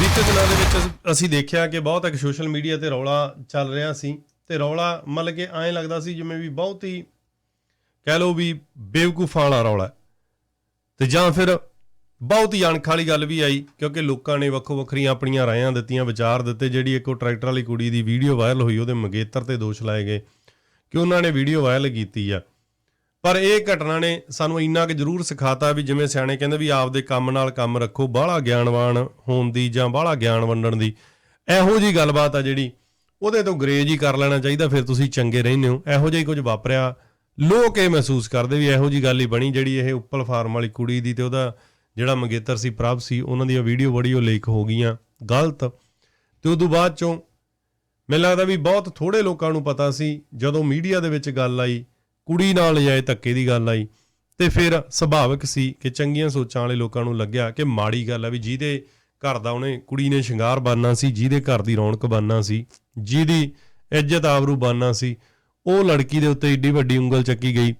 ਬੀਤੇ ਦਿਨਾਂ ਦੇ ਵਿੱਚ ਅਸ- ਅਸੀਂ ਦੇਖਿਆ ਕਿ ਬਹੁਤ ਇੱਕ ਸੋਸ਼ਲ ਮੀਡੀਆ ਤੇ ਰੌਲਾ ਚੱਲ ਰਿਹਾ ਸੀ ਤੇ ਰੌਲਾ ਮਤਲਬ ਕਿ ਐਂ ਲੱਗਦਾ ਸੀ ਜਿਵੇਂ ਵੀ ਬਹੁਤ ਹੀ ਕਹਿ ਲਓ ਵੀ ਬੇਵਕੂਫਾਂ ਵਾਲਾ ਰੌਲਾ ਹੈ। ਤੇ ਜਾਂ ਫਿਰ ਬਹੁਤ ਹੀ ਅਣਖ ਵਾਲੀ ਗੱਲ ਵੀ ਆਈ ਕਿਉਂਕਿ ਲੋਕਾਂ ਨੇ ਵੱਖੋ ਵੱਖਰੀਆਂ ਆਪਣੀਆਂ ਰਾਇਆਂ ਦਿੱਤੀਆਂ, ਵਿਚਾਰ ਦਿੱਤੇ, ਜਿਹੜੀ ਇੱਕ ਉਹ ਟਰੈਕਟਰ ਵਾਲੀ ਕੁੜੀ ਦੀ ਵੀਡੀਓ ਵਾਇਰਲ ਹੋਈ ਉਹਦੇ ਮੰਗੇਤਰ ਤੇ ਦੋਸ਼ ਲਾਏ ਗਏ ਕਿ ਉਹਨਾਂ ਨੇ ਵੀਡੀਓ ਵਾਇਰਲ ਕੀਤੀ ਆ ਪਰ ਇਹ ਘਟਨਾ ਨੇ ਸਾਨੂੰ ਇੰਨਾ ਕਿ ਜ਼ਰੂਰ ਸਿਖਾਤਾ ਵੀ ਜਿਵੇਂ ਸਿਆਣੇ ਕਹਿੰਦੇ ਵੀ ਆਪਦੇ ਕੰਮ ਨਾਲ ਕੰਮ ਰੱਖੋ, ਬਾਹਲਾ ਗਿਆਨਵਾਨ ਹੋਣ ਦੀ ਜਾਂ ਬਾਹਲਾ ਗਿਆਨ ਵੰਡਣ ਦੀ। ਇਹੋ ਜੀ ਗੱਲਬਾਤ ਆ ਜਿਹੜੀ ਉਹਦੇ ਤੋਂ ਗਰੇਜ ਹੀ ਕਰ ਲੈਣਾ ਚਾਹੀਦਾ, ਫਿਰ ਤੁਸੀਂ ਚੰਗੇ ਰਹਿੰਦੇ ਹੋ। ਇਹੋ ਜਿਹਾ ਹੀ ਕੁਝ ਵਾਪਰਿਆ। ਲੋਕ ਇਹ ਮਹਿਸੂਸ ਕਰਦੇ ਵੀ ਇਹੋ ਜੀ ਗੱਲ ਹੀ ਬਣੀ ਜਿਹੜੀ ਇਹ ਉੱਪਲ ਫਾਰਮ ਵਾਲੀ ਕੁੜੀ ਦੀ ਤੇ ਉਹਦਾ ਜਿਹੜਾ ਮੰਗੇਤਰ ਸੀ ਪ੍ਰਭ ਸੀ, ਉਹਨਾਂ ਦੀਆਂ ਵੀਡੀਓ ਵੀਡੀਓ ਲੀਕ ਹੋ ਗਈਆਂ। ਗਲਤ। ਤੇ ਉਦੋਂ ਬਾਅਦ ਚੋਂ ਮੈਨੂੰ ਲੱਗਦਾ ਵੀ ਬਹੁਤ ਥੋੜੇ ਲੋਕਾਂ ਨੂੰ ਪਤਾ ਸੀ, ਜਦੋਂ ਮੀਡੀਆ ਦੇ ਵਿੱਚ ਗੱਲ ਆਈ ਕੁੜੀ ਨਾਲ ਲਿਜਾਏ ਧੱਕੇ ਦੀ ਗੱਲ ਆਈ। ਤੇ ਫਿਰ ਸੁਭਾਵਿਕ ਸੀ ਕਿ ਚੰਗੀਆਂ ਸੋਚਾਂ ਵਾਲੇ ਲੋਕਾਂ ਨੂੰ ਲੱਗਿਆ ਕਿ ਮਾੜੀ ਗੱਲ ਆ ਵੀ ਜਿਹਦੇ ਘਰ ਦਾ ਉਹਨੇ ਕੁੜੀ ਨੇ ਸ਼ਿੰਗਾਰ ਬਣਨਾ ਸੀ, ਜਿਹਦੇ ਘਰ ਦੀ ਰੌਣਕ ਬਣਨਾ ਸੀ, ਜਿਹਦੀ ਇੱਜ਼ਤ ਆਬਰੂ ਬਣਨਾ ਸੀ, ਉਹ ਲੜਕੀ ਦੇ ਉੱਤੇ ਏਡੀ ਵੱਡੀ ਉਂਗਲ ਚੱਕੀ ਗਈ।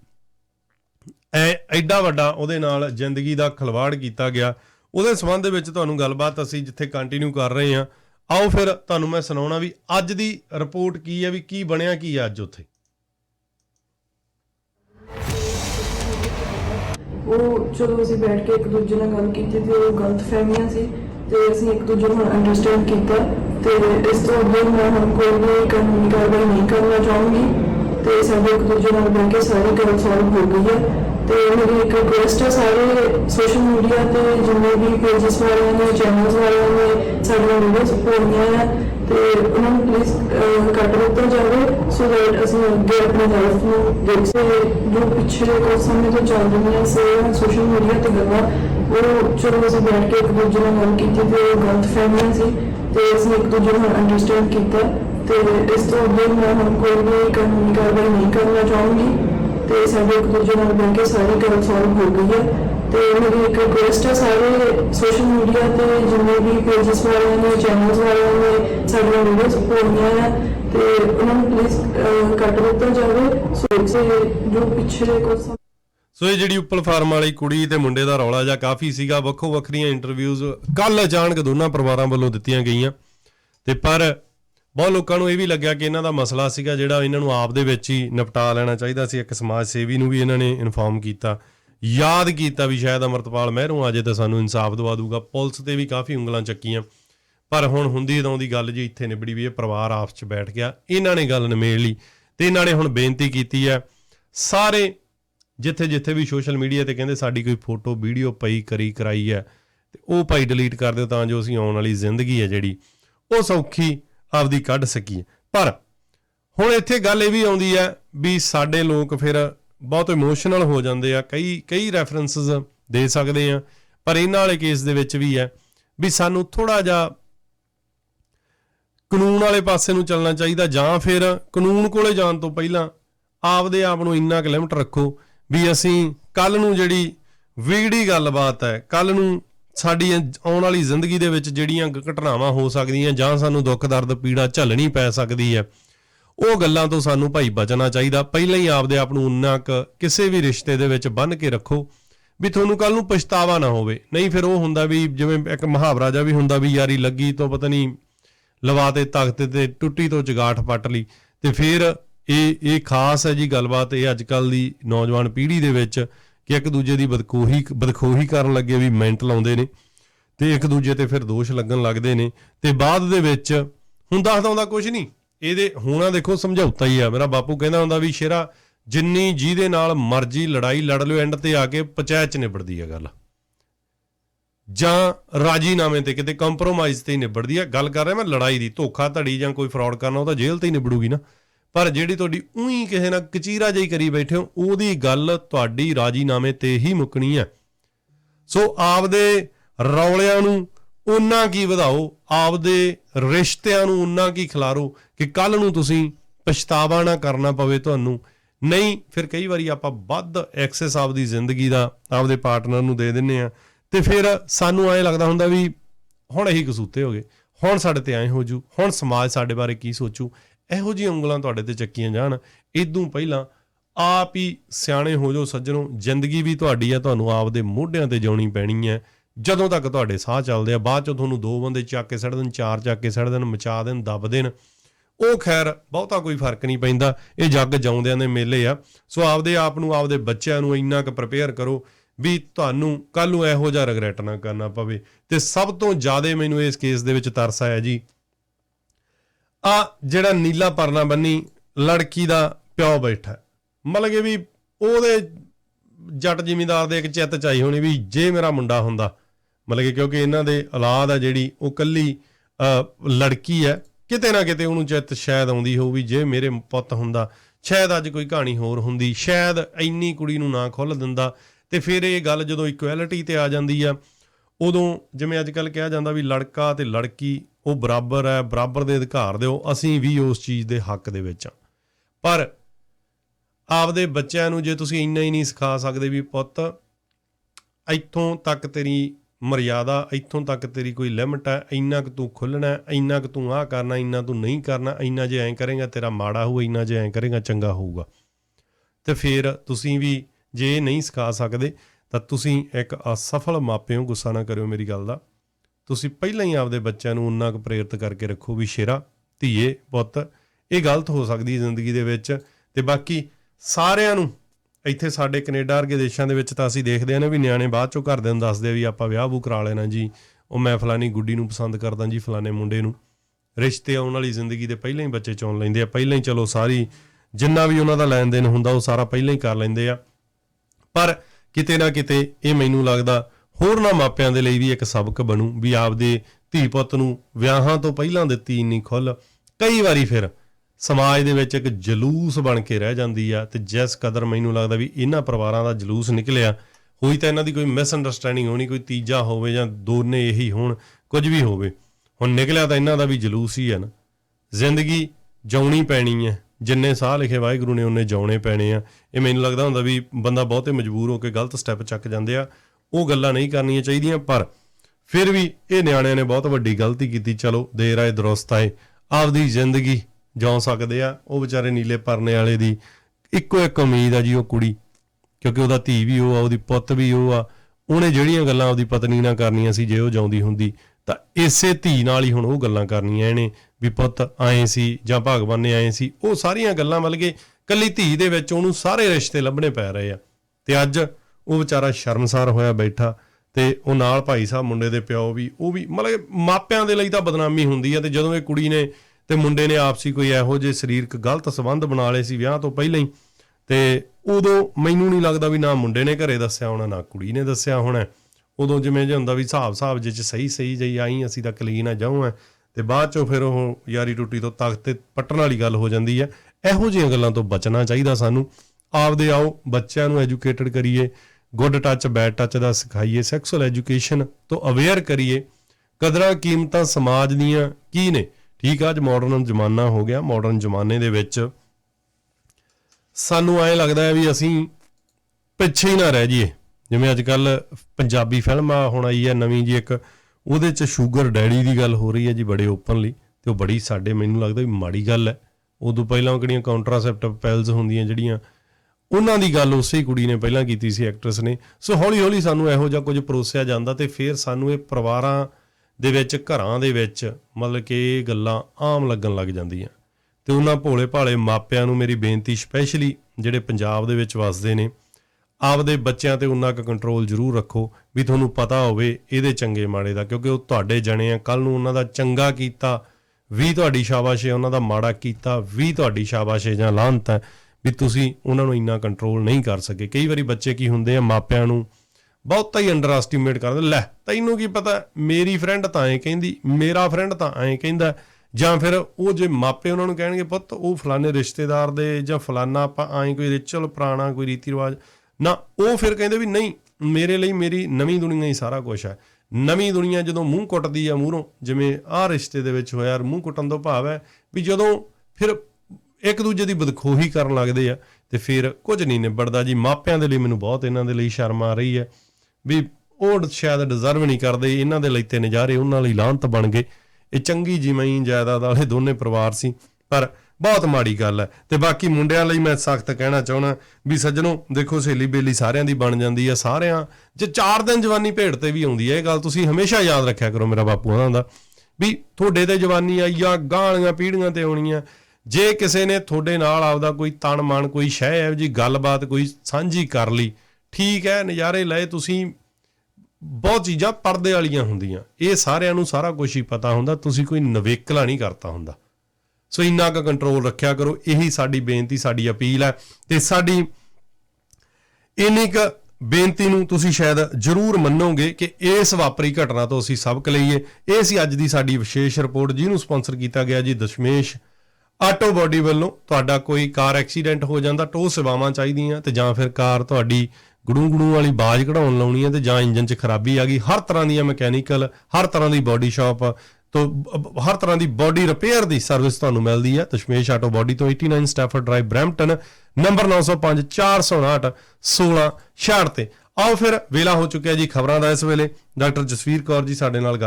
ਐ ਐਡਾ ਵੱਡਾ ਉਹਦੇ ਨਾਲ ਜ਼ਿੰਦਗੀ ਦਾ ਖਲਵਾੜ ਕੀਤਾ ਗਿਆ। ਉਹਦੇ ਸੰਬੰਧ ਦੇ ਵਿੱਚ ਤੁਹਾਨੂੰ ਗੱਲਬਾਤ ਅਸੀਂ ਜਿੱਥੇ ਕੰਟੀਨਿਊ ਕਰ ਰਹੇ ਹਾਂ। ਆਓ ਫਿਰ ਤੁਹਾਨੂੰ ਮੈਂ ਸੁਣਾਉਣਾ ਵੀ ਅੱਜ ਦੀ ਰਿਪੋਰਟ ਕੀ ਹੈ, ਵੀ ਕੀ ਬਣਿਆ, ਕੀ ਹੈ ਅੱਜ ਉੱਥੇ? ਉਹ ਜਦੋਂ ਅਸੀਂ ਬੈਠ ਕੇ ਇੱਕ ਦੂਜੇ ਨਾਲ ਗੱਲ ਕੀਤੀ ਤੇ ਉਹ ਗਲਤ ਫਹਿਮੀਆਂ ਸੀ ਤੇ ਅਸੀਂ ਇੱਕ ਦੂਜੇ ਨੂੰ ਅੰਡਰਸਟੈਂਡ ਕੀਤਾ ਤੇ ਇਸ ਤੋਂ ਅੱਗੇ ਮੈਂ ਹੁਣ ਕੋਈ ਵੀ ਕਾਨੂੰਨੀ ਕਾਰਵਾਈ ਨਹੀਂ ਕਰਨਾ ਚਾਹੂੰਗੀ ਤੇ ਸਾਡੇ ਇੱਕ ਦੂਜੇ ਨਾਲ ਬੈਠ ਕੇ ਸਾਰੀ ਗੱਲ ਸੋਲਵ ਹੋ ਗਈ ਹੈ ਤੇ ਮੇਰੀ ਇੱਕ ਰਿਕੁਐਸਟ ਹੈ ਸਾਰੇ ਸੋਸ਼ਲ ਮੀਡੀਆ ਤੇ ਜਿੰਨੇ ਵੀ ਪੇਜਸ ਵਾਲਿਆਂ ਨੇ ਚੈਨਲਸ ਵਾਲਿਆਂ ਨੇ ਸਾਡੀਆਂ ਵੀਡੀਓਜ਼ ਪਾਉਣੀਆਂ ਹੈ ਤੇ ਉਹਨਾਂ ਨੂੰ ਪਲੀਜ਼ ਕੱਟ ਦਿੱਤਾ ਜਾਵੇ ਸੋ ਦੈਟ ਅਸੀਂ ਅੱਗੇ ਆਪਣੀ ਲਾਈਫ ਨੂੰ ਦੇਖ ਸੇ ਜੋ ਪਿਛਲੇ ਕੁਝ ਸਮੇਂ ਤੋਂ ਚੱਲ ਰਹੀਆਂ ਸੇ ਸੋਸ਼ਲ ਮੀਡੀਆ ਤੇ ਗੱਲਾਂ, ਉਹ ਚਲੋ ਅਸੀਂ ਬੈਠ ਕੇ ਇੱਕ ਦੂਜੇ ਨਾਲ ਗੱਲ ਕੀਤੀ ਤੇ ਉਹ ਗਲਤ ਫਹਿਮੀਆਂ ਸੀ ਤੇ ਅਸੀਂ ਇੱਕ ਦੂਜੇ ਨੂੰ ਅੰਡਰਸਟੈਂਡ ਕੀਤਾ ਤੇ ਇਸ ਤੋਂ ਅੱਗੇ ਮੈਂ ਹੁਣ ਕੋਈ ਵੀ ਕਾਨੂੰਨੀ ਕਾਰਵਾਈ ਨਹੀਂ ਕਰਨਾ ਚਾਹੂੰਗੀ ਤੇ ਸਾਡੇ ਇੱਕ ਦੂਜੇ ਨਾਲ ਬੈਠ ਕੇ ਸਾਰੀ ਗੱਲ ਸੋਲਵ ਹੋ ਗਈ ਹੈ। ਤੇ ਮੇਰੀ ਇੱਕ ਰਿਕੁਐਸਟ ਹੈ ਸਾਰੇ ਸੋਸ਼ਲ ਮੀਡੀਆ ਤੇ, ਜਿੰਨੇ ਵੀ ਪੇਜਸ ਵਾਲਿਆਂ ਨੇ ਚੈਨਲਸ ਵਾਲਿਆਂ ਨੇ ਸਾਡੀਆਂ ਵੀਡੀਓਜ਼ ਪਾਉਣੀਆਂ ਹੈ ਤੇ ਉਹਨਾਂ ਨੂੰ ਪਲੀਜ਼ ਕੱਟ ਦਿੱਤਾ ਜਾਵੇ ਸੋ ਜੋ ਪਿਛਲੇ ਕੁਝ ਸੋ ਇਹ ਜਿਹੜੀ ਉੱਪਲ ਫਾਰਮ ਵਾਲੀ ਕੁੜੀ ਤੇ ਮੁੰਡੇ ਦਾ ਰੌਲਾ ਜਾਂ ਕਾਫੀ ਸੀਗਾ, ਵੱਖੋ ਵੱਖਰੀਆਂ ਇੰਟਰਵਿਊਜ਼ ਕੱਲ ਅਚਾਨਕ ਦੋਨਾਂ ਪਰਿਵਾਰਾਂ ਵੱਲੋਂ ਦਿੱਤੀਆਂ ਗਈਆਂ। ਤੇ ਪਰ ਬਹੁਤ ਲੋਕਾਂ ਨੂੰ ਇਹ ਵੀ ਲੱਗਿਆ ਕਿ ਇਹਨਾਂ ਦਾ ਮਸਲਾ ਸੀਗਾ ਜਿਹੜਾ ਇਹਨਾਂ ਨੂੰ ਆਪ ਦੇ ਵਿੱਚ ਹੀ ਨਿਪਟਾ ਲੈਣਾ ਚਾਹੀਦਾ ਸੀ, ਇੱਕ ਸਮਾਜ ਸੇਵੀ ਨੂੰ ਵੀ ਇਹਨਾਂ ਨੇ ਇਨਫੋਰਮ ਕੀਤਾ। ਯਾਦ ਕੀਤਾ ਵੀ ਸ਼ਾਇਦ ਅਮਰਤਪਾਲ ਮਹਿਰੋਂ ਆ ਜੇ ਤਾਂ ਸਾਨੂੰ ਇਨਸਾਫ ਦਵਾ ਦੂਗਾ ਪੁਲਿਸ ਤੇ ਵੀ ਕਾਫੀ ਉਂਗਲਾਂ ਚੱਕੀਆਂ। ਪਰ ਹੁਣ ਹੁੰਦੀ ਇਦੋਂ ਦੀ ਗੱਲ ਜੀ ਇੱਥੇ ਨਿਬੜੀ ਵੀ ਇਹ ਪਰਿਵਾਰ ਆਪਸ 'ਚ ਬੈਠ ਗਿਆ। ਇਹਨਾਂ ਨੇ ਗੱਲ ਨਿਮੇੜ ਲਈ ਤੇ ਇਹਨਾਂ ਨੇ ਹੁਣ ਬੇਨਤੀ ਕੀਤੀ ਹੈ, ਸਾਰੇ ਜਿੱਥੇ ਜਿੱਥੇ ਵੀ ਸੋਸ਼ਲ ਮੀਡੀਆ ਤੇ ਕਹਿੰਦੇ ਸਾਡੀ ਕੋਈ ਫੋਟੋ, ਵੀਡੀਓ ਪਈ, ਕਰੀ, ਕਰਾਈ ਹੈ, ਤੇ ਉਹ ਭਾਈ ਡਿਲੀਟ ਕਰ ਦਿਓ ਤਾਂ ਜੋ ਅਸੀਂ ਆਉਣ ਵਾਲੀ ਜ਼ਿੰਦਗੀ ਹੈ ਜਿਹੜੀ, ਉਹ ਸੌਖੀ ਆਪਦੀ ਕੱਢ ਸਕੀਏ। ਪਰ ਹੁਣ ਇੱਥੇ ਗੱਲ ਇਹ ਵੀ ਆਉਂਦੀ ਹੈ ਵੀ ਸਾਡੇ ਲੋਕ ਫਿਰ ਬਹੁਤ ਇਮੋਸ਼ਨਲ ਹੋ ਜਾਂਦੇ ਆ, ਕਈ ਕਈ ਰੈਫਰੈਂਸਸ ਦੇ ਸਕਦੇ ਆ, ਪਰ ਇਹਨਾਂ ਵਾਲੇ ਕੇਸ ਦੇ ਵਿੱਚ ਵੀ ਹੈ ਵੀ ਸਾਨੂੰ ਥੋੜਾ ਜਿਹਾ ਕਾਨੂੰਨ ਵਾਲੇ ਪਾਸੇ ਨੂੰ ਚੱਲਣਾ ਚਾਹੀਦਾ ਜਾਂ ਫਿਰ ਕਾਨੂੰਨ ਕੋਲੇ ਜਾਣ ਤੋਂ ਪਹਿਲਾਂ ਆਪਦੇ ਆਪ ਨੂੰ ਇੰਨਾ ਕੁ ਲਿਮਟ ਰੱਖੋ ਵੀ ਅਸੀਂ ਕੱਲ ਨੂੰ ਜਿਹੜੀ ਵਿਗੜੀ ਗੱਲਬਾਤ ਹੈ, ਕੱਲ ਨੂੰ ਸਾਡੀ ਆਉਣ ਵਾਲੀ ਜ਼ਿੰਦਗੀ ਦੇ ਵਿੱਚ ਜਿਹੜੀਆਂ ਘਟਨਾਵਾਂ ਹੋ ਸਕਦੀਆਂ ਜਾਂ ਸਾਨੂੰ ਦੁੱਖ, ਦਰਦ, ਪੀੜਾ ਝੱਲਣੀ ਪੈ ਸਕਦੀ ਹੈ ਉਹ ਗੱਲਾਂ ਤੋਂ ਸਾਨੂੰ ਭਾਈ ਬਚਣਾ ਚਾਹੀਦਾ। ਪਹਿਲਾਂ ਹੀ ਆਪਦੇ ਆਪ ਨੂੰ ਉਨਾ ਕੁ ਕਿਸੇ ਵੀ ਰਿਸ਼ਤੇ ਦੇ ਵਿੱਚ ਬੰਨ ਕੇ ਰੱਖੋ ਵੀ ਤੁਹਾਨੂੰ ਕੱਲ ਨੂੰ ਪਛਤਾਵਾ ਨਾ ਹੋਵੇ। ਨਹੀਂ ਫਿਰ ਉਹ ਹੁੰਦਾ ਵੀ ਜਿਵੇਂ ਇੱਕ ਮੁਹਾਵਰਾ ਜਿਹਾ ਵੀ ਹੁੰਦਾ ਵੀ ਯਾਰੀ ਲੱਗੀ ਤੋਂ ਪਤਾ ਨਹੀਂ ਲਵਾ ਤੇ ਤਖਤ ਤੇ ਟੁੱਟੀ ਤੋਂ ਜਗਾਠ ਪੱਟ ਲਈ ਤੇ ਫਿਰ ਇਹ ਇਹ ਖਾਸ ਹੈ ਜੀ ਗੱਲਬਾਤ ਇਹ ਅੱਜ ਕੱਲ ਦੀ ਨੌਜਵਾਨ ਪੀੜ੍ਹੀ ਦੇ ਵਿੱਚ ਕਿ ਇੱਕ ਦੂਜੇ ਦੀ ਬਦਖੋਹੀ ਬਦਖੋਹੀ ਕਰਨ ਲੱਗੇ ਵੀ ਮੈਂਟ ਲਾਉਂਦੇ ਨੇ ਤੇ ਇੱਕ ਦੂਜੇ ਤੇ ਫਿਰ ਦੋਸ਼ ਲੱਗਣ ਲੱਗਦੇ ਨੇ ਤੇ ਬਾਅਦ ਦੇ ਵਿੱਚ ਹੁੰਦਾ ਹੁੰਦਾ ਕੁਝ ਨਹੀਂ। ਇਹਦੇ ਹੋਣਾ ਦੇਖੋ ਸਮਝੌਤਾ ਹੀ ਆ। ਮੇਰਾ ਬਾਪੂ ਕਹਿੰਦਾ ਹੁੰਦਾ ਵੀ ਸ਼ੇਰਾ, ਜਿੰਨੀ ਜਿਹਦੇ ਨਾਲ ਮਰਜ਼ੀ ਲੜਾਈ ਲੜ ਲਿਓ ਐਂਡ ਤੇ ਆ ਕੇ ਪੰਚਾਇਤ ਚ ਨਿਬੜਦੀ ਆ ਗੱਲ। ਜਾਂ ਰਾਜੀਨਾਮੇ ਤੇ ਕਿਤੇ ਕੰਪਰੋਮਾਈਜ਼ ਤੇ ਹੀ ਨਿਬੜਦੀ ਆ। ਗੱਲ ਕਰ ਰਿਹਾ ਮੈਂ ਲੜਾਈ ਦੀ, ਧੋਖਾ ਧੜੀ ਜਾਂ ਕੋਈ ਫਰਾਡ ਕਰਨਾ ਉਹ ਤਾਂ ਜੇਲ੍ਹ ਤੇ ਹੀ ਨਿਬੜੂਗੀ ਨਾ। ਪਰ ਜਿਹੜੀ ਤੁਹਾਡੀ ਉਹੀ ਕਿਸੇ ਨਾਲ ਕਚੀਰਾ ਜਿਹੀ ਕਰੀ ਬੈਠੇ ਹੋ, ਉਹਦੀ ਗੱਲ ਤੁਹਾਡੀ ਰਾਜੀਨਾਮੇ ਤੇ ਹੀ ਮੁੱਕਣੀ ਹੈ ਸੋ ਆਪਦੇ ਰੌਲਿਆਂ ਨੂੰ ਉਨਾ ਕੀ ਵਧਾਓ? ਆਪਦੇ ਰਿਸ਼ਤਿਆਂ ਨੂੰ ਉਨਾ ਕੀ ਖਿਲਾਰੋ ਕਿ ਕੱਲ ਨੂੰ ਤੁਸੀਂ ਪਛਤਾਵਾ ਨਾ ਕਰਨਾ ਪਵੇ ਤੁਹਾਨੂੰ? ਨਹੀਂ, ਫਿਰ ਕਈ ਵਾਰੀ ਆਪਾਂ ਵੱਧ ਐਕਸੈਸ ਆਪਦੀ ਜ਼ਿੰਦਗੀ ਦਾ ਆਪਦੇ ਪਾਰਟਨਰ ਨੂੰ ਦੇ ਦਿੰਨੇ ਆ ਤੇ ਫਿਰ ਸਾਨੂੰ ਐਂ ਲੱਗਦਾ ਹੁੰਦਾ ਵੀ ਹੁਣ ਇਹੀ ਕਸੂਤੇ ਹੋ ਗਏ, ਹੁਣ ਸਾਡੇ ਤੇ ਐਂ ਹੋ ਜੂ ਹੁਣ ਸਮਾਜ ਸਾਡੇ ਬਾਰੇ ਕੀ ਸੋਚੂ? ਇਹੋ ਜਿਹੀ ਉਂਗਲਾਂ ਤੁਹਾਡੇ ਤੇ ਚੱਕੀਆਂ ਜਾਣ। ਇਦੋਂ ਪਹਿਲਾਂ ਆਪ ਹੀ ਸਿਆਣੇ ਹੋ ਜਾਓ ਸੱਜਣੋ, ਜ਼ਿੰਦਗੀ ਵੀ ਤੁਹਾਡੀ ਆ, ਤੁਹਾਨੂੰ ਆਪਦੇ ਮੋਢਿਆਂ ਤੇ ਜਿਉਣੀ ਪੈਣੀ ਹੈ। ਜਦੋਂ ਤੱਕ ਤੁਹਾਡੇ ਸਾਹ ਚੱਲਦੇ ਆ, ਬਾਅਦ ਚੋਂ ਤੁਹਾਨੂੰ ਦੋ ਬੰਦੇ ਚੱਕ ਕੇ ਸੜ ਦੇਣ ਚਾਰ ਚੱਕ ਕੇ ਸੜ ਦੇਣ ਮਚਾ ਦੇਣ, ਦੱਬ ਦੇਣ। ਉਹ ਖੈਰ ਬਹੁਤਾ ਕੋਈ ਫ਼ਰਕ ਨਹੀਂ ਪੈਂਦਾ, ਇਹ ਜੱਗ ਜਾਉਂਦਿਆਂ ਦੇ ਮੇਲੇ ਆ। ਸੋ ਆਪਦੇ ਆਪ ਨੂੰ, ਆਪਦੇ ਬੱਚਿਆਂ ਨੂੰ ਇੰਨਾ ਕੁ ਪ੍ਰਪੇਅਰ ਕਰੋ ਵੀ ਤੁਹਾਨੂੰ ਕੱਲ ਨੂੰ ਇਹੋ ਜਿਹਾ ਰਿਗਰੈਟ ਨਾ ਕਰਨਾ ਪਵੇ। ਤੇ ਸਭ ਤੋਂ ਜ਼ਿਆਦਾ ਮੈਨੂੰ ਇਸ ਕੇਸ ਦੇ ਵਿੱਚ ਤਰਸ ਆਇਆ ਜੀ। ਆ ਜਿਹੜਾ ਨੀਲਾ ਪਰਨਾ ਬੰਨੀ ਲੜਕੀ ਦਾ ਪਿਓ ਬੈਠਾ। ਮਤਲਬ ਕਿ ਵੀ ਉਹਦੇ ਜੱਟ ਜ਼ਿਮੀਂਦਾਰ ਦੇ ਇੱਕ ਚਿੱਤ ਚਾਈ ਹੋਣੀ ਵੀ ਜੇ ਮੇਰਾ ਮੁੰਡਾ ਹੁੰਦਾ ਮਤਲਬ ਕਿ ਕਿਉਂਕਿ ਇਹਨਾਂ ਦੇ ਔਲਾਦ ਆ ਜਿਹੜੀ, ਉਹ ਕੱਲੀ ਲੜਕੀ ਹੈ ਕਿਤੇ ਨਾ ਕਿਤੇ ਉਹਨੂੰ ਚਿੱਤ ਸ਼ਾਇਦ ਆਉਂਦੀ ਹੋਊ ਵੀ ਜੇ ਮੇਰੇ ਪੁੱਤ ਹੁੰਦਾ, ਸ਼ਾਇਦ ਅੱਜ ਕੋਈ ਕਹਾਣੀ ਹੋਰ ਹੁੰਦੀ, ਸ਼ਾਇਦ ਇੰਨੀ ਕੁੜੀ ਨੂੰ ਨਾ ਖੁੱਲ ਦਿੰਦਾ। ਤੇ ਫਿਰ ਇਹ ਗੱਲ ਜਦੋਂ ਇਕੁਐਲਿਟੀ ਤੇ ਆ ਜਾਂਦੀ ਆ, ਉਦੋਂ ਜਿਵੇਂ ਅੱਜ ਕੱਲ ਕਿਹਾ ਜਾਂਦਾ ਵੀ ਲੜਕਾ ਤੇ ਲੜਕੀ, ਉਹ ਬਰਾਬਰ ਹੈ ਬਰਾਬਰ ਦੇ ਅਧਿਕਾਰ ਦਿਓ, ਅਸੀਂ ਵੀ ਉਸ ਚੀਜ਼ ਦੇ ਹੱਕ ਦੇ ਵਿੱਚ ਆ। ਪਰ ਆਪਦੇ ਬੱਚਿਆਂ ਨੂੰ ਜੇ ਤੁਸੀਂ ਇੰਨਾ ਹੀ ਨਹੀਂ ਸਿਖਾ ਸਕਦੇ ਵੀ ਪੁੱਤ, ਇੱਥੋਂ ਤੱਕ ਤੇਰੀ ਮਰਿਆਦਾ, ਇੱਥੋਂ ਤੱਕ ਤੇਰੀ ਕੋਈ ਲਿਮਟ ਹੈ, ਇੰਨਾ ਕੁ ਤੂੰ ਖੁੱਲਣਾ ਇੰਨਾ ਕੁ ਤੂੰ ਆਹ ਕਰਨਾ ਇੰਨਾ ਤੂੰ ਨਹੀਂ ਕਰਨਾ, ਇੰਨਾ ਜੇ ਐਂ ਕਰੇਗਾ ਤੇਰਾ ਮਾੜਾ ਹੋਊ ਇੰਨਾ ਜੇ ਐਂ ਕਰੇਗਾ ਚੰਗਾ ਹੋਊਗਾ। ਤੇ ਫਿਰ ਤੁਸੀਂ ਵੀ ਜੇ ਇਹ ਨਹੀਂ ਸਿਖਾ ਸਕਦੇ, ਤਾਂ ਤੁਸੀਂ ਇੱਕ ਅਸਫਲ ਮਾਪਿਓ ਗੁੱਸਾ ਨਾ ਕਰਿਓ ਮੇਰੀ ਗੱਲ ਦਾ। ਤੁਸੀਂ ਪਹਿਲਾਂ ਹੀ ਆਪਦੇ ਬੱਚਿਆਂ ਨੂੰ ਉਨਾ ਕੁ ਪ੍ਰੇਰਿਤ ਕਰਕੇ ਰੱਖੋ ਵੀ ਸ਼ੇਰਾ, ਧੀਏ, ਪੁੱਤ, ਇਹ ਗਲਤ ਹੋ ਸਕਦੀ ਜ਼ਿੰਦਗੀ ਦੇ ਵਿੱਚ। ਤੇ ਬਾਕੀ ਸਾਰਿਆਂ ਨੂੰ ਇੱਥੇ ਸਾਡੇ ਕੈਨੇਡਾ ਵਰਗੇ ਦੇਸ਼ਾਂ ਦੇ ਵਿੱਚ ਤਾਂ ਅਸੀਂ ਦੇਖਦੇ ਹਾਂ ਨਾ ਵੀ ਨਿਆਣੇ ਬਾਅਦ ਚੋਂ ਘਰਦਿਆਂ ਨੂੰ ਦੱਸਦੇ ਵੀ ਆਪਾਂ ਵਿਆਹ ਬੂ ਕਰਾ ਲੈਣਾ ਜੀ। ਉਹ ਮੈਂ ਫਲਾਨੀ ਗੁੱਡੀ ਨੂੰ ਪਸੰਦ ਕਰਦਾ ਜੀ ਫਲਾਣੇ ਮੁੰਡੇ ਨੂੰ। ਰਿਸ਼ਤੇ ਆਉਣ ਵਾਲੀ ਜ਼ਿੰਦਗੀ ਦੇ ਪਹਿਲਾਂ ਹੀ ਬੱਚੇ ਚੁਣ ਲੈਂਦੇ ਆ। ਪਹਿਲਾਂ ਹੀ ਚਲੋ ਸਾਰੀ ਜਿੰਨਾ ਵੀ ਉਹਨਾਂ ਦਾ ਲੈਣ ਦੇਣ ਹੁੰਦਾ, ਉਹ ਸਾਰਾ ਪਹਿਲਾਂ ਹੀ ਕਰ ਲੈਂਦੇ ਆ। ਪਰ ਕਿਤੇ ਨਾ ਕਿਤੇ ਇਹ ਮੈਨੂੰ ਲੱਗਦਾ ਹੋਰਨਾਂ ਮਾਪਿਆਂ ਦੇ ਲਈ ਵੀ ਇੱਕ ਸਬਕ ਬਣੂ, ਵੀ ਆਪਦੇ ਧੀ ਪੁੱਤ ਨੂੰ ਵਿਆਹਾਂ ਤੋਂ ਪਹਿਲਾਂ ਦਿੱਤੀ ਇੰਨੀ ਖੁੱਲ ਕਈ ਵਾਰੀ ਫਿਰ ਸਮਾਜ ਦੇ ਵਿੱਚ ਇੱਕ ਜਲੂਸ ਬਣ ਕੇ ਰਹਿ ਜਾਂਦੀ ਆ ਤੇ ਜਿਸ ਕਦਰ ਮੈਨੂੰ ਲੱਗਦਾ ਵੀ ਇਹਨਾਂ ਪਰਿਵਾਰਾਂ ਦਾ ਜਲੂਸ ਨਿਕਲਿਆ, ਹੋਈ ਤਾਂ ਇਹਨਾਂ ਦੀ ਕੋਈ ਮਿਸਅੰਡਰਸਟੈਂਡਿੰਗ ਹੋਣੀ, ਕੋਈ ਤੀਜਾ ਹੋਵੇ ਜਾਂ ਦੋਨੇ ਇਹੀ ਹੋਣ, ਕੁਝ ਵੀ ਹੋਵੇ। ਹੁਣ ਨਿਕਲਿਆ ਤਾਂ ਇਹਨਾਂ ਦਾ ਵੀ ਜਲੂਸ ਹੀ ਹੈ ਨਾ। ਜ਼ਿੰਦਗੀ ਜਾਉਣੀ ਪੈਣੀ ਹੈ ਜਿੰਨੇ ਸਾਹ ਲਿਖੇ ਵਾਹਿਗੁਰੂ ਨੇ, ਉਹਨੇ ਜਾਉਣੇ ਪੈਣੇ ਆ। ਇਹ ਮੈਨੂੰ ਲੱਗਦਾ ਹੁੰਦਾ ਵੀ ਬੰਦਾ ਬਹੁਤੇ ਮਜਬੂਰ ਹੋ ਕੇ ਗਲਤ ਸਟੈਪ ਚੱਕ ਜਾਂਦੇ ਆ। ਉਹ ਗੱਲਾਂ ਨਹੀਂ ਕਰਨੀਆਂ ਚਾਹੀਦੀਆਂ, ਪਰ ਫਿਰ ਵੀ ਇਹ ਨਿਆਣਿਆਂ ਨੇ ਬਹੁਤ ਵੱਡੀ ਗਲਤੀ ਕੀਤੀ। ਚਲੋ, ਦੇਰ ਆਏ, ਦਰੁਸਤ ਆਏ। ਆਪਦੀ ਜ਼ਿੰਦਗੀ ਜਿਉ ਸਕਦੇ ਆ, ਉਹ ਵਿਚਾਰੇ ਨੀਲੇ ਪਰਨੇ ਵਾਲੇ ਦੀ ਇੱਕੋ ਇੱਕ ਉਮੀਦ ਆ ਜੀ ਉਹ ਕੁੜੀ, ਕਿਉਂਕਿ ਉਹਦਾ ਧੀ ਵੀ ਉਹ ਆ, ਉਹਦੀ ਪੁੱਤ ਵੀ ਉਹ ਆ। ਉਹਨੇ ਜਿਹੜੀਆਂ ਗੱਲਾਂ ਉਹਦੀ ਪਤਨੀ ਨਾਲ ਕਰਨੀਆਂ ਸੀ, ਜੇ ਉਹ ਜਾਉਂਦੀ ਹੁੰਦੀ, ਤਾਂ ਇਸੇ ਧੀ ਨਾਲ ਹੀ ਹੁਣ ਉਹ ਗੱਲਾਂ ਕਰਨੀਆਂ ਇਹਨੇ, ਵੀ ਪੁੱਤ ਆਏ ਸੀ ਜਾਂ ਭਗਵਾਨ ਨੇ ਆਏ ਸੀ, ਉਹ ਸਾਰੀਆਂ ਗੱਲਾਂ ਮਤਲਬ ਕਿ ਕੱਲੀ ਧੀ ਦੇ ਵਿੱਚ ਉਹਨੂੰ ਸਾਰੇ ਰਿਸ਼ਤੇ ਲੱਭਣੇ ਪੈ ਰਹੇ ਆ। ਤੇ ਅੱਜ ਉਹ ਵਿਚਾਰਾ ਸ਼ਰਮਸਾਰ ਹੋਇਆ ਬੈਠਾ, ਤੇ ਉਹ ਨਾਲ ਭਾਈ ਸਾਹਿਬ ਮੁੰਡੇ ਦੇ ਪਿਓ ਵੀ, ਉਹ ਵੀ ਮਤਲਬ ਮਾਪਿਆਂ ਦੇ ਲਈ ਤਾਂ ਬਦਨਾਮੀ ਹੁੰਦੀ ਆ, ਤੇ ਜਦੋਂ ਇਹ ਕੁੜੀ ਨੇ ਤੇ ਮੁੰਡੇ ਨੇ ਆਪਸੀ ਕੋਈ ਇਹੋ ਜਿਹੇ ਸਰੀਰਕ ਗਲਤ ਸੰਬੰਧ ਬਣਾ ਲਏ ਸੀ ਵਿਆਹ ਤੋਂ ਪਹਿਲਾਂ ਹੀ। ਤੇ ਉਦੋਂ ਮੈਨੂੰ ਨਹੀਂ ਲੱਗਦਾ ਵੀ ਨਾ ਮੁੰਡੇ ਨੇ ਘਰੇ ਦੱਸਿਆ ਹੋਣਾ, ਨਾ ਕੁੜੀ ਨੇ ਦੱਸਿਆ ਹੋਣਾ। ਉਦੋਂ ਜਿਵੇਂ ਜੇ ਹੁੰਦਾ ਵੀ ਹਿਸਾਬ ਹਿਸਾਬ ਜਿਹੇ ਚ ਸਹੀ ਸਹੀ ਜਈ ਆਈ, ਅਸੀਂ ਤਾਂ ਕਲੀਨ ਆ ਜਾਉਂ ਆ। ਤੇ ਬਾਅਦ ਚੋਂ ਫਿਰ ਉਹ ਯਾਰੀ ਟੁੱਟੀ ਤੋਂ ਤਖਤ ਤੇ ਪੱਟਣ ਵਾਲੀ ਗੱਲ ਹੋ ਜਾਂਦੀ ਹੈ ਇਹੋ ਜਿਹੀਆਂ ਗੱਲਾਂ ਤੋਂ ਬਚਣਾ ਚਾਹੀਦਾ ਸਾਨੂੰ। ਆਪਦੇ ਆਓ, ਬੱਚਿਆਂ ਨੂੰ ਐਜੂਕੇਟਡ ਕਰੀਏ। ਗੁੱਡ ਟੱਚ ਬੈਡ ਟੱਚ ਦਾ ਸਿਖਾਈਏ। ਸੈਕਸੁਅਲ ਐਜੂਕੇਸ਼ਨ ਤੋਂ ਅਵੇਅਰ ਕਰੀਏ। ਕਦਰਾਂ ਕੀਮਤਾਂ ਸਮਾਜ ਦੀਆਂ ਕੀ ਨੇ? ਠੀਕ ਆ, ਅੱਜ ਮਾਡਰਨ ਜ਼ਮਾਨਾ ਹੋ ਗਿਆ ਮਾਡਰਨ ਜ਼ਮਾਨੇ ਦੇ ਵਿੱਚ ਸਾਨੂੰ ਐਂ ਲੱਗਦਾ ਹੈ ਵੀ ਅਸੀਂ ਪਿੱਛੇ ਹੀ ਨਾ ਰਹਿ ਜਾਈਏ। ਜਿਵੇਂ ਅੱਜ ਕੱਲ ਪੰਜਾਬੀ ਫਿਲਮ ਆ, ਹੁਣ ਆਈ ਹੈ ਨਵੀਂ ਜੀ ਇੱਕ, ਉਹਦੇ ਚ ਸ਼ੂਗਰ ਡੈਡੀ ਦੀ ਗੱਲ ਹੋ ਰਹੀ ਹੈ ਜੀ ਬੜੇ ਓਪਨਲੀ ਤੇ ਉਹ ਬੜੀ ਸਾਡੇ ਮੈਨੂੰ ਲੱਗਦਾ ਵੀ ਮਾੜੀ ਗੱਲ ਹੈ। ਉਦੋਂ ਪਹਿਲਾਂ ਕਿਹੜੀਆਂ ਕਾਉਂਟਰਾਸੈਪਟਿਵ ਪੈਲਸ ਹੁੰਦੀਆਂ ਜਿਹੜੀਆਂ, ਉਹਨਾਂ ਦੀ ਗੱਲ ਉਸੇ ਕੁੜੀ ਨੇ ਪਹਿਲਾਂ ਕੀਤੀ ਸੀ ਐਕਟਰਸ ਨੇ। ਸੋ ਹੌਲੀ ਹੌਲੀ ਸਾਨੂੰ ਇਹੋ ਜਿਹਾ ਕੁਝ ਪਰੋਸਿਆ ਜਾਂਦਾ ਤੇ ਫਿਰ ਸਾਨੂੰ ਇਹ ਪਰਿਵਾਰਾਂ ਦੇ ਵਿੱਚ, ਘਰਾਂ ਦੇ ਵਿੱਚ ਮਤਲਬ ਕਿ ਇਹ ਗੱਲਾਂ ਆਮ ਲੱਗਣ ਲੱਗ ਜਾਂਦੀਆਂ। ਤੇ ਉਹਨਾਂ ਭੋਲੇ ਭਾਲੇ ਮਾਪਿਆਂ ਨੂੰ ਮੇਰੀ ਬੇਨਤੀ ਸਪੈਸ਼ਲੀ ਜਿਹੜੇ ਪੰਜਾਬ ਦੇ ਵਿੱਚ ਵੱਸਦੇ ਨੇ, ਆਪਦੇ ਬੱਚਿਆਂ ਤੇ ਉਨਾ ਕੁ ਕੰਟਰੋਲ ਜ਼ਰੂਰ ਰੱਖੋ ਵੀ ਤੁਹਾਨੂੰ ਪਤਾ ਹੋਵੇ ਇਹਦੇ ਚੰਗੇ ਮਾੜੇ ਦਾ, ਕਿਉਂਕਿ ਉਹ ਤੁਹਾਡੇ ਜਣੇ ਆ ਕੱਲ ਨੂੰ ਉਹਨਾਂ ਦਾ ਚੰਗਾ ਕੀਤਾ, ਵੀ ਤੁਹਾਡੀ ਸ਼ਾਬਾਸ਼ ਹੈ, ਉਹਨਾਂ ਦਾ ਮਾੜਾ ਕੀਤਾ, ਵੀ ਤੁਹਾਡੀ ਸ਼ਾਬਾਸ਼ ਹੈ ਜਾਂ ਲਾਹਨਤ ਹੈ, ਵੀ ਤੁਸੀਂ ਉਹਨਾਂ ਨੂੰ ਇੰਨਾ ਕੰਟਰੋਲ ਨਹੀਂ ਕਰ ਸਕੇ। ਕਈ ਵਾਰੀ ਬੱਚੇ ਕੀ ਹੁੰਦੇ ਆ, ਮਾਪਿਆਂ ਨੂੰ ਬਹੁਤਾ ਹੀ ਅੰਡਰ ਐਸਟੀਮੇਟ ਕਰਦੇ। ਲੈ, ਤੈਨੂੰ ਕੀ ਪਤਾ, ਮੇਰੀ ਫਰੈਂਡ ਤਾਂ ਐਂ ਕਹਿੰਦੀ, ਮੇਰਾ ਫਰੈਂਡ ਤਾਂ ਐਂ ਕਹਿੰਦਾ। ਜਾਂ ਫਿਰ ਉਹ ਜੇ ਮਾਪੇ ਉਹਨਾਂ ਨੂੰ ਕਹਿਣਗੇ, ਪੁੱਤ, ਉਹ ਫਲਾਣੇ ਰਿਸ਼ਤੇਦਾਰ ਦੇ ਜਾਂ ਫਲਾਨਾ ਆਪਾਂ ਐਂ ਕੋਈ ਰਿਚੁਅਲ ਪੁਰਾਣਾ ਕੋਈ ਰੀਤੀ ਰਿਵਾਜ ਨਾ, ਉਹ ਫਿਰ ਕਹਿੰਦੇ ਵੀ ਨਹੀਂ, ਮੇਰੇ ਲਈ ਮੇਰੀ ਨਵੀਂ ਦੁਨੀਆ ਹੀ ਸਾਰਾ ਕੁਝ ਹੈ। ਨਵੀਂ ਦੁਨੀਆ ਜਦੋਂ ਮੂੰਹ ਕੁੱਟਦੀ ਆ ਮੂਹਰੋਂ, ਜਿਵੇਂ ਆਹ ਰਿਸ਼ਤੇ ਦੇ ਵਿੱਚ ਹੋਇਆ, ਮੂੰਹ ਕੁੱਟਣ ਤੋਂ ਭਾਵ ਹੈ ਵੀ ਜਦੋਂ ਫਿਰ ਇੱਕ ਦੂਜੇ ਦੀ ਬਦਖੋਹੀ ਕਰਨ ਲੱਗਦੇ ਆ, ਤੇ ਫਿਰ ਕੁਝ ਨਹੀਂ ਨਿਬੜਦਾ ਜੀ। ਮਾਪਿਆਂ ਦੇ ਲਈ ਮੈਨੂੰ ਬਹੁਤ ਇਹਨਾਂ ਦੇ ਲਈ ਸ਼ਰਮ ਆ ਰਹੀ ਹੈ। ਵੀ ਉਹ ਸ਼ਾਇਦ ਡਿਜ਼ਰਵ ਨਹੀਂ ਕਰਦੇ, ਇਹਨਾਂ ਦੇ ਲਈ ਤੇ ਨਜ਼ਾਰੇ ਉਹਨਾਂ ਲਈ ਲਾਂਤ ਬਣ ਗਏ। ਇਹ ਚੰਗੀ ਜਿਵੇਂ ਜਾਇਦਾਦ ਵਾਲੇ ਦੋਨੇ ਪਰਿਵਾਰ ਸੀ, ਪਰ ਬਹੁਤ ਮਾੜੀ ਗੱਲ ਹੈ। ਤੇ ਬਾਕੀ ਮੁੰਡਿਆਂ ਲਈ ਮੈਂ ਸਖਤ ਕਹਿਣਾ ਚਾਹਣਾ ਵੀ ਸੱਜਣੋ, ਦੇਖੋ ਸਹੇਲੀ ਬੇਲੀ ਸਾਰਿਆਂ ਦੀ ਬਣ ਜਾਂਦੀ ਹੈ, ਸਾਰਿਆਂ, ਜੇ 4 ਦਿਨ ਜਵਾਨੀ ਭੇਡ ਤੇ ਵੀ ਆਉਂਦੀ ਹੈ, ਇਹ ਗੱਲ ਤੁਸੀਂ ਹਮੇਸ਼ਾ ਯਾਦ ਰੱਖਿਆ ਕਰੋ ਮੇਰਾ ਬਾਪੂ ਉਹਨਾਂ ਦਾ, ਵੀ ਤੁਹਾਡੇ ਤੇ ਜਵਾਨੀ ਆਈ ਆ ਗਾਲੀਆਂ ਪੀੜੀਆਂ ਤੇ ਆਉਣੀਆਂ। ਜੇ ਕਿਸੇ ਨੇ ਤੁਹਾਡੇ ਨਾਲ ਆਪਦਾ ਕੋਈ ਤਣ ਮਨ ਕੋਈ ਸ਼ੈ ਹੈ ਜੀ ਗੱਲਬਾਤ, ਕੋਈ ਸਾਂਝੀ ਕਰ ਲਈ ਠੀਕ ਹੈ, ਨਜ਼ਾਰੇ ਲਏ, ਤੁਸੀਂ ਬਹੁਤ ਚੀਜ਼ਾਂ ਪਰਦੇ ਵਾਲੀਆਂ ਹੁੰਦੀਆਂ। ਇਹ ਸਾਰਿਆਂ ਨੂੰ ਸਾਰਾ ਕੁਝ ਹੀ ਪਤਾ ਹੁੰਦਾ, ਤੁਸੀਂ ਕੋਈ ਨਵੇਕਲਾ ਨਹੀਂ ਕਰਤਾ ਹੁੰਦਾ। ਸੋ ਇੰਨਾ ਕੁ ਕੰਟਰੋਲ ਰੱਖਿਆ ਕਰੋ, ਇਹੀ ਸਾਡੀ ਬੇਨਤੀ, ਸਾਡੀ ਅਪੀਲ ਹੈ ਤੇ ਸਾਡੀ ਇੰਨੀ ਕੁ ਬੇਨਤੀ ਨੂੰ ਤੁਸੀਂ ਸ਼ਾਇਦ ਜ਼ਰੂਰ ਮੰਨੋਗੇ ਕਿ ਇਸ ਵਾਪਰੀ ਘਟਨਾ ਤੋਂ ਅਸੀਂ ਸਬਕ ਲਈਏ। ਇਹ ਸੀ ਅੱਜ ਦੀ ਸਾਡੀ ਵਿਸ਼ੇਸ਼ ਰਿਪੋਰਟ, ਜਿਹਨੂੰ ਸਪਾਂਸਰ ਕੀਤਾ ਗਿਆ ਜੀ ਦਸ਼ਮੇਸ਼। ਆਟੋ ਬਾਡੀ ਵੱਲੋਂ ਤੁਹਾਡਾ ਕੋਈ ਕਾਰ ਐਕਸੀਡੈਂਟ ਹੋ ਜਾਂਦਾ ਟੋ ਸੇਵਾਵਾਂ ਚਾਹੀਦੀਆਂ ਤੇ ਜਾਂ ਫਿਰ ਕਾਰ ਤੁਹਾਡੀ ਗੜੂ ਗੜੂ ਵਾਲੀ ਬਾਜ ਕਢਾਉਣ ਲਾਉਣੀ ਹੈ ਤੇ ਜਾਂ ਇੰਜਨ 'ਚ ਖਰਾਬੀ ਆ ਗਈ, ਹਰ ਤਰ੍ਹਾਂ ਦੀਆਂ ਮਕੈਨੀਕਲ, ਹਰ ਤਰ੍ਹਾਂ ਦੀ ਬਾਡੀ ਸ਼ਾਪ ਤੋਂ, ਹਰ ਤਰ੍ਹਾਂ ਦੀ ਬਾਡੀ ਰਿਪੇਅਰ ਦੀ ਸਰਵਿਸ ਤੁਹਾਨੂੰ ਮਿਲਦੀ ਹੈ ਦਸ਼ਮੇਸ਼ ਆਟੋ ਬਾਡੀ ਤੋਂ 89 ਸਟੈਫਰਡ ਡਰਾਈਵ ਬ੍ਰੈਂਪਟਨ, ਨੰਬਰ 905 459 16 66 ਤੇ। ਆਓ ਫਿਰ ਵੇਲਾ ਹੋ ਚੁੱਕਿਆ ਜੀ ਖਬਰਾਂ ਦਾ ਇਸ ਵੇਲੇ। ਡਾਕਟਰ ਜਸਵੀਰ ਕੌਰ ਜੀ ਸਾਡੇ ਨਾਲ ਗੱਲ